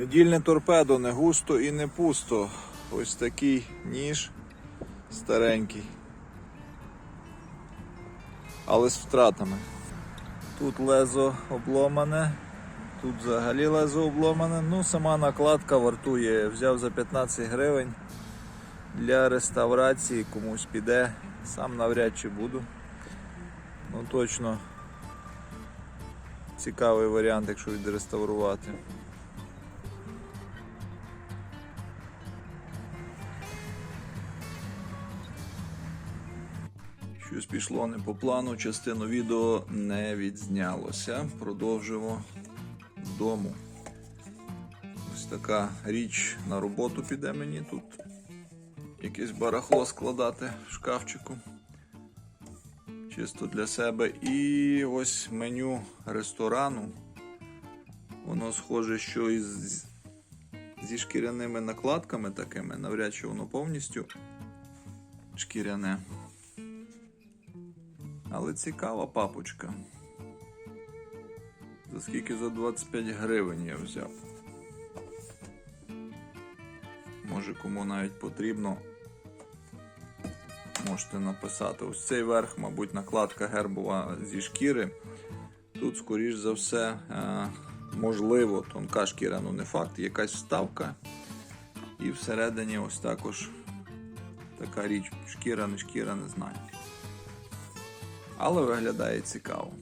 Недільне торпедо не густо і не пусто. Ось такий ніж старенький. Але з втратами. Тут лезо обломане, тут взагалі лезо обломане. Ну, сама накладка вартує. Взяв за 15 гривень для реставрації, комусь піде. Сам навряд чи буду. Ну точно цікавий варіант, якщо відреставрувати. Щось пішло не по плану, частину відео не відзнялося. Продовжимо з. Ось така річ на роботу піде мені тут. Якесь барахло складати в шкафчику. Чисто для себе. І ось меню ресторану. Воно схоже, що із зі шкіряними накладками такими, навряд чи воно повністю шкіряне. Але цікава папочка. За скільки за 25 гривень я взяв. Може кому навіть потрібно. Можете написати. Ось цей верх, мабуть, накладка гербова зі шкіри. Тут, скоріш за все, е, можливо, тонка шкіра, ну не факт, якась вставка. І всередині ось також така річ. Шкіра, не шкіра, не знаю. Але виглядає цікаво.